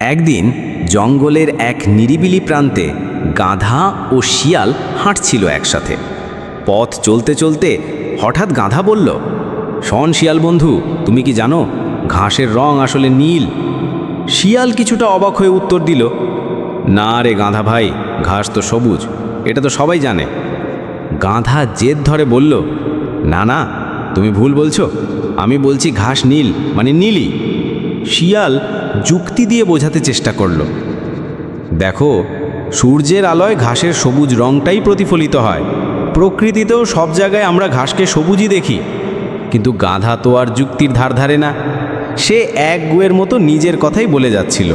একদিন জঙ্গলের এক নিরিবিলি প্রান্তে গাধা ও শিয়াল হাঁটছিল একসাথে। পথ চলতে চলতে হঠাৎ গাধা বলল, শন শিয়াল বন্ধু, তুমি কি জানো, ঘাসের রং আসলে নীল? শিয়াল কিছুটা অবাক হয়ে উত্তর দিল, না রে গাধা ভাই, ঘাস তো সবুজ, এটা তো সবাই জানে। গাধা জেদ ধরে বলল, না না, তুমি ভুল বলছো, আমি বলছি ঘাস নীল মানে নীলই। শিয়াল যুক্তি দিয়ে বোঝাতে চেষ্টা করল। দেখো, সূর্যের আলোয় ঘাসের সবুজ রংটাই প্রতিফলিত হয়। প্রকৃতিতেও সব জায়গায় আমরা ঘাসকে সবুজই দেখি। কিন্তু গাধা তো আর যুক্তির ধার ধারে না। সে এক গুয়ের মতো নিজের কথাই বলে যাচ্ছিল।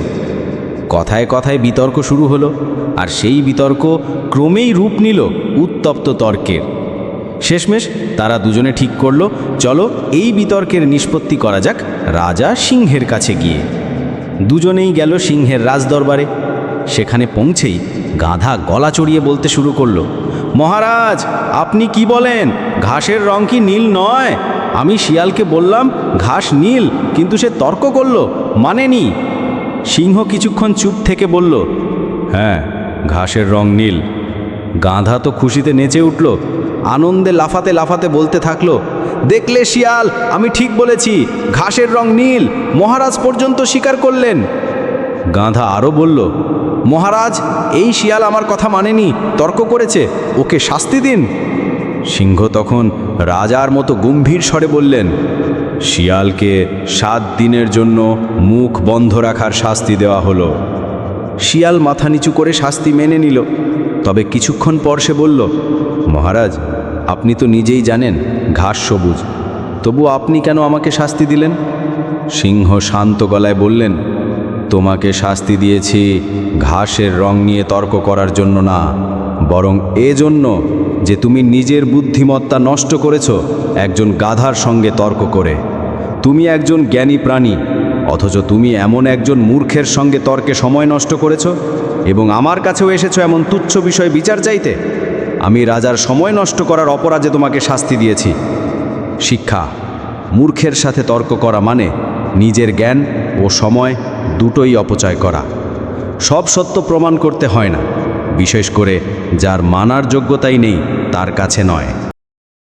কথায় কথায় বিতর্ক শুরু হলো, আর সেই বিতর্ক ক্রমেই রূপ নিল উত্তপ্ত তর্কের। শেষমেশ তারা দুজনে ঠিক করল, চলো এই বিতর্কের নিষ্পত্তি করা যাক রাজা সিংহের কাছে গিয়ে। দুজনেই গেল সিংহের রাজদরবারে। সেখানে পৌঁছেই গাধা গলা চড়িয়ে বলতে শুরু করল, মহারাজ, আপনি কি বলেন? ঘাসের রং কি নীল নয়? আমি শিয়ালকে বললাম ঘাস নীল, কিন্তু সে তর্ক করল মানেনি সিংহ কিছুক্ষণ চুপ থেকে বলল হ্যাঁ ঘাসের রং নীল। গাধা তো খুশিতে নেচে উঠল আনন্দে লাফাতে লাফাতে বলতে থাকল, দেখলে শিয়াল, আমি ঠিক বলেছি, ঘাসের রং নীল, মহারাজ পর্যন্ত স্বীকার করলেন। গাঁধা আরও বলল, মহারাজ, এই শিয়াল আমার কথা মানেনি, তর্ক করেছে, ওকে শাস্তি দিন। সিংহ তখন রাজার মতো গম্ভীর স্বরে বললেন, শিয়ালকে সাত দিনের জন্য মুখ বন্ধ রাখার শাস্তি দেওয়া হলো। শিয়াল মাথা নিচু করে শাস্তি মেনে নিল, তবে কিছুক্ষণ পর সে বলল মহারাজ, আপনি তো নিজেই জানেন ঘাস সবুজ। তবু আপনি কেন আমাকে শাস্তি দিলেন? সিংহ শান্ত গলায় বললেন, তোমাকে শাস্তি দিয়েছি ঘাসের রং নিয়ে তর্ক করার জন্য না, বরং এজন্য যে তুমি নিজের বুদ্ধিমত্তা নষ্ট করেছ একজন গাধার সঙ্গে তর্ক করে। তুমি একজন জ্ঞানী প্রাণী, অথচ তুমি এমন একজন মূর্খের সঙ্গে তর্কে সময় নষ্ট করেছ, এবং আমার কাছেও এসেছ এমন তুচ্ছ বিষয় বিচার চাইতে। আমি রাজার সময় নষ্ট করার অপরাধে তোমাকে শাস্তি দিয়েছি। শিক্ষা, মূর্খের সাথে তর্ক করা মানে নিজের জ্ঞান ও সময় দুটোই অপচয় করা। সব সত্য প্রমাণ করতে হয় না, বিশেষ করে যার মানার যোগ্যতাই নেই, তার কাছে নয়।